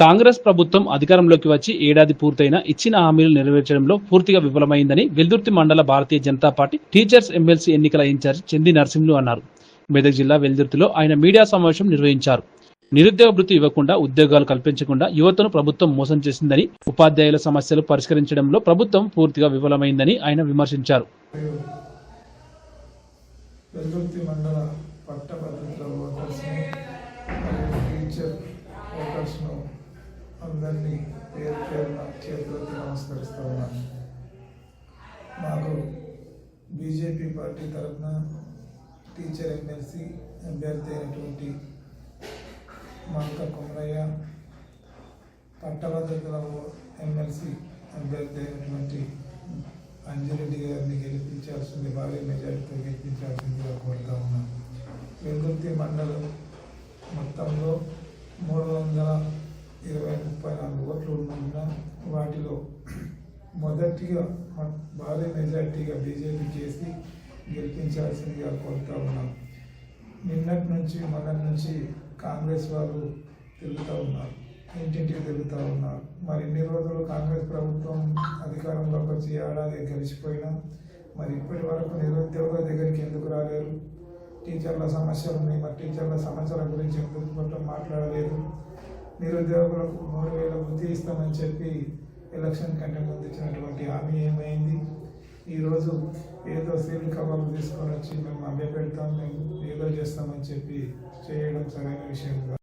కాంగ్రెస్ ప్రభుత్వం అధికారంలోకి వచ్చి ఏడాది పూర్తయిన ఇచ్చిన హామీలు నెరవేర్చడంలో పూర్తిగా విఫలమైందని వెల్దుర్తి మండల Bharatiya Janata party teachers MLC ఎన్నికల ఇన్ఛార్జ్ చంది నరసింహులు అన్నారు. మెదక్ జిల్లా వెల్దుర్తిలో ఆయన మీడియా సమావేశం నిర్వహించారు. నిరుద్యోగ వృత్తి ఇవ్వకుండా ఉద్యోగాలు కల్పించకుండా యువతను ప్రభుత్వం మోసం చేసిందని ఉపాధ్యాయుల సమస్యలు పరిష్కరించడంలో ప్రభుత్వం పూర్తిగా విఫలమైందని ఆయన విమర్శించారు. మండల అందరినీ పేరు పేరున చేతులకి నమస్కరిస్తూ ఉన్నాను మాకు బీజేపీ పార్టీ తరఫున టీచర్ ఎమ్మెల్సీ అభ్యర్థి అయినటువంటి మంక కుమరయ్య పట్టభద్రతల ఎమ్మెల్సీ అభ్యర్థి అయినటువంటి అంజిరెడ్డి గారిని గెలిపించాల్సింది భారీ మెజారిటీతో గెలిపించాల్సిందిగా కోరుతా ఉన్నాను. వెల్దుర్తి మండలం మొత్తంలో మూడు వందల ఉన్నందున వాటిలో మొదటిగా భారీ మెజార్టీగా బీజేపీ చేసి గెలిపించాల్సిందిగా కోరుతా ఉన్నాం. నిన్నటి నుంచి మొన్నటి నుంచి కాంగ్రెస్ వాళ్ళు తిరుగుతూ ఉన్నారు. ఇంటింటికి తిరుగుతూ ఉన్నారు. మరి ఇన్ని రోజులు కాంగ్రెస్ ప్రభుత్వం అధికారంలోకి వచ్చి ఏడాది గెలిచిపోయినా మరి ఇప్పటి వరకు నిరుద్యోగుల దగ్గరికి ఎందుకు రాలేరు టీచర్ల సమస్యలు ఉన్నాయి. మరి టీచర్ల సమస్యల గురించి ఎందుకు మొత్తం మాట్లాడలేదు? నిరుద్యోగులకు మూడు వేల వృత్తి ఇస్తామని చెప్పి ఎలక్షన్ కంటే ముందు ఇచ్చినటువంటి హామీ ఏమైంది? ఈరోజు ఏదో సీల్ కవర్లు తీసుకొని వచ్చి మేము అభ్యపెడతాం మేము ఏదో చేస్తామని చెప్పి చేయడం సరైన విషయం